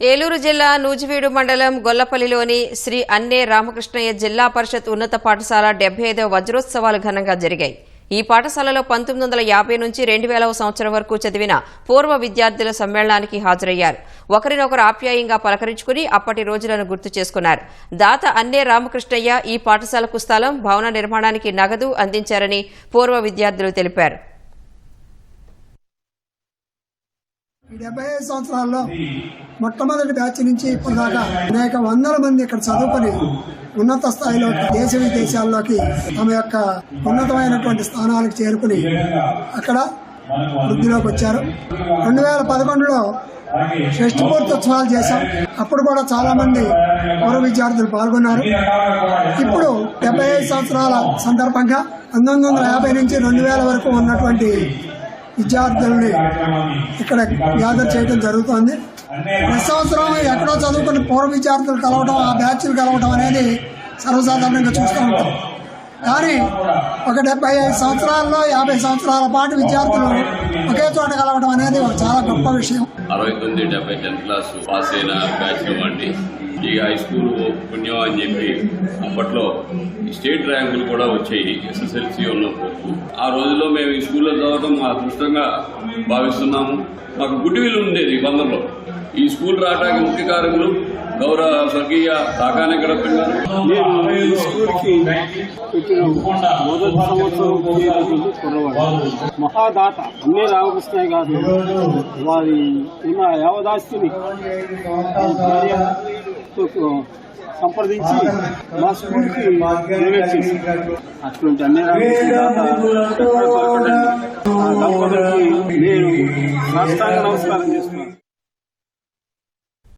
ఏలూరు జిల్లా నూజివీడు మండలం గొల్లపల్లిలోని శ్రీ అన్నే రామకృష్ణయ్య జిల్లా పరిషత్ ఉన్నత పాఠశాల డెబ్బై ఐదవ వజ్రోత్సవాలు ఘనంగా జరిగాయి. ఈ పాఠశాలలో పంతొమ్మిది వందల యాభై నుంచి రెండు వేలవ సంవత్సరం వరకు చదివిన పూర్వ విద్యార్థుల సమ్మేళనానికి హాజరయ్యారు. ఒకరినొకరు ఆప్యాయంగా పలకరించుకుని అప్పటి రోజులను గుర్తు చేసుకున్నారు. దాత అన్నే రామకృష్ణయ్య ఈ పాఠశాలకు స్థలం భవన నిర్మాణానికి నగదు అందించారని పూర్వ విద్యార్థులు తెలిపారు. ఈ డెబ్బై ఐదు సంవత్సరాల్లో మొట్టమొదటి బ్యాచ్ నుంచి ఇప్పటిదాకా అనేక వందల మంది ఇక్కడ చదువుకొని ఉన్నత స్థాయిలో దేశ విదేశాల్లోకి తమ యొక్క ఉన్నతమైనటువంటి స్థానాలకు చేరుకుని అక్కడ వృద్ధిలోకి వచ్చారు. రెండు వేల పదకొండులో షష్టి పూర్తోత్సవాలు చేశాం. అప్పుడు కూడా చాలా మంది పూర్వ విద్యార్థులు పాల్గొన్నారు. ఇప్పుడు డెబ్బై ఐదు సంవత్సరాల సందర్భంగా పంతొమ్మిది వందల యాభై నుంచి రెండు వేల వరకు ఉన్నటువంటి విద్యార్థుల్ని ఇక్కడ గ్యాదర్ చేయడం జరుగుతోంది. ప్రతి సంవత్సరం ఎక్కడో చదువుకుని పూర్వ విద్యార్థులు కలవడం ఆ బ్యాచ్లు కలవడం అనేది సర్వసాధారణంగా చూస్తూ ఉంటాం. కానీ ఒక డెబ్బై ఐదు సంవత్సరాల్లో యాభై సంవత్సరాల పాటు విద్యార్థులు ఒకే చోట కలవడం అనేది ఒక చాలా గొప్ప విషయం. అరవై తొమ్మిది డెబ్బై టెన్త్ క్లాస్ పాస్ అయిన బ్యాచ్ అండి ఈ హై స్కూల్ పుణ్యం అని చెప్పి అప్పట్లో స్టేట్ ర్యాంకులు కూడా వచ్చాయి ఎస్ఎస్ఎల్సి ఉన్నప్పుడు. ఆ రోజుల్లో మేము ఈ స్కూల్లో చదవడం మా అదృష్టంగా భావిస్తున్నాము. మాకు గుడ్ విల్ ఉండేది బంధంలో. ఈ స్కూల్ రావడానికి ముఖ్య కారకులు గౌరవ స్వర్గీయ కాకానే గడప స్కూల్కి మొదటి సంవత్సరం కుర్రవాడు. మహాదాత అన్నే రామకృష్ణయ్య గారు వారి ఉన్న యావదాస్తిని భార్యతో సంప్రదించి మా స్కూల్కి డొనేట్ చేశారు అటువంటి అన్ని దంపతులకి నేను సాష్టాంగ నమస్కారం చేస్తున్నాను